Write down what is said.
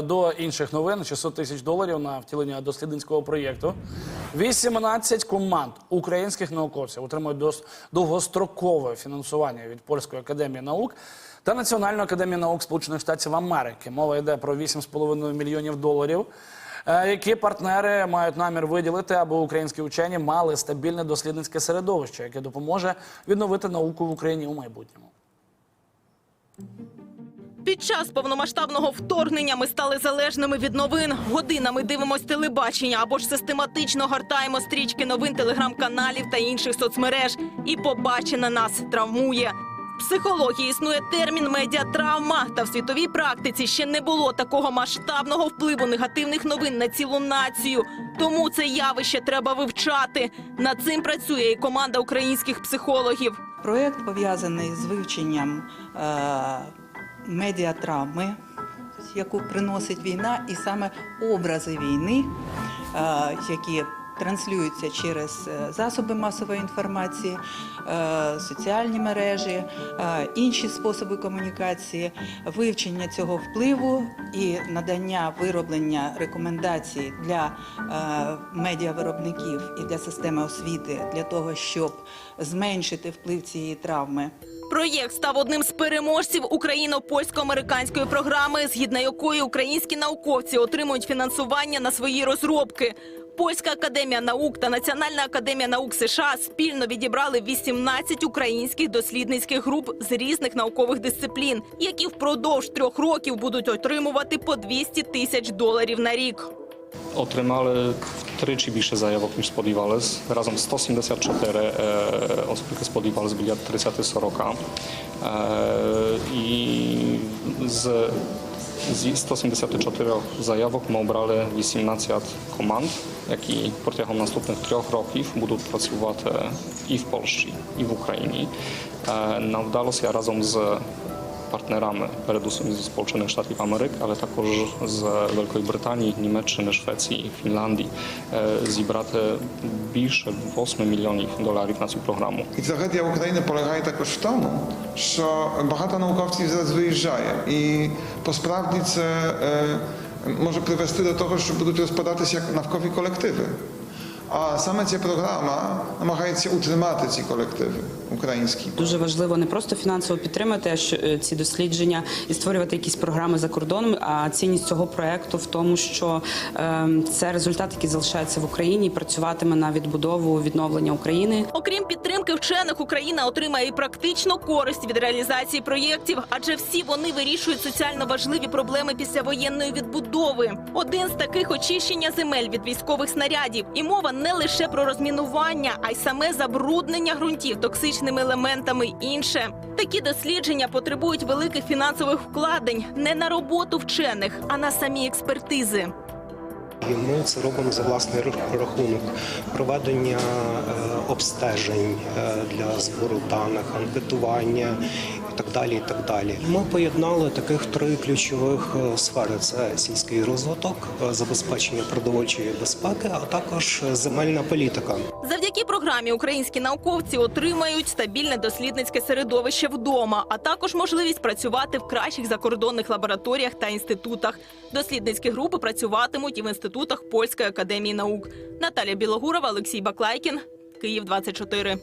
До інших новин 600 тисяч доларів на втілення дослідницького проєкту. 18 команд українських науковців отримують довгострокове фінансування від Польської академії наук та Національної академії наук Сполучених Штатів Америки. Мова йде про 8,5 мільйонів доларів. е, Які партнери мають намір виділити, аби українські учені мали стабільне дослідницьке середовище, яке допоможе відновити науку в Україні у майбутньому. Під час повномасштабного вторгнення ми стали залежними від новин. Годинами дивимось телебачення або ж систематично гортаємо стрічки новин телеграм-каналів та інших соцмереж. І побачене нас травмує. В психології існує термін медіатравма, та в світовій практиці ще не було такого масштабного впливу негативних новин на цілу націю. Тому це явище треба вивчати. Над цим працює і команда українських психологів. Проєкт пов'язаний з вивченням е, медіатравми, яку приносить війна, і саме образи війни, е, які транслюються через е, засоби масової інформації, е, соціальні мережі, інші способи комунікації, вивчення цього впливу і надання вироблення рекомендацій для медіавиробників і для системи освіти для того, щоб зменшити вплив цієї травми. Проєкт став одним з переможців україно-польсько-американської програми, згідно якої українські науковці отримують фінансування на свої розробки. Польська академія наук та Національна академія наук США спільно відібрали 18 українських дослідницьких груп з різних наукових дисциплін, які впродовж трьох років будуть отримувати по 200 тисяч доларів на рік. Отримали втричі більше заявок, ніж сподівались. Разом 174 е, оскільки сподівались біля 30-40. Е, і з, зі 174 заявок ми обрали 18 команд, які протягом наступних трьох років будуть працювати і в Польщі, і в Україні. Е, Нам вдалося разом з партнерами, передусім зі Сполучених Штатів Америки, але також з Великої Британії, Німеччини, Швеції, Фінляндії зібрати більше 8 мільйонів доларів на цю програму. І трагедія України полягає також в тому, що багато науковців зараз виїжджає, і посправді це може привести до того, що будуть розпадатися як навкові колективи. А саме ця програма намагається утримати ці колективи українські. Дуже важливо не просто фінансово підтримати а е, ці дослідження і створювати якісь програми за кордоном. А цінність цього проекту в тому, що е, це результат, який залишається в Україні, і працюватиме на відбудову відновлення України. Окрім підтримки вчених, Україна отримає і практичну користь від реалізації проєктів, адже всі вони вирішують соціально важливі проблеми післявоєнної відбудови. Один з таких очищення земель від військових снарядів. І мова не лише про розмінування, а й саме забруднення ґрунтів токсичними елементами. і Інше такі дослідження потребують великих фінансових вкладень не на роботу вчених, а на самі експертизи. І ми це робимо за власний рахунок проведення е, обстежень е, для збору даних, анкетування і так далі. І так далі. Ми поєднали таких три ключових е, сфери: це сільський розвиток, забезпечення продовольчої безпеки, а також земельна політика. Програмі українські науковці отримають стабільне дослідницьке середовище вдома, а також можливість працювати в кращих закордонних лабораторіях та інститутах. Дослідницькі групи працюватимуть і в інститутах Польської академії наук. Наталя Білогурова, Олексій Баклайкін, Київ 24.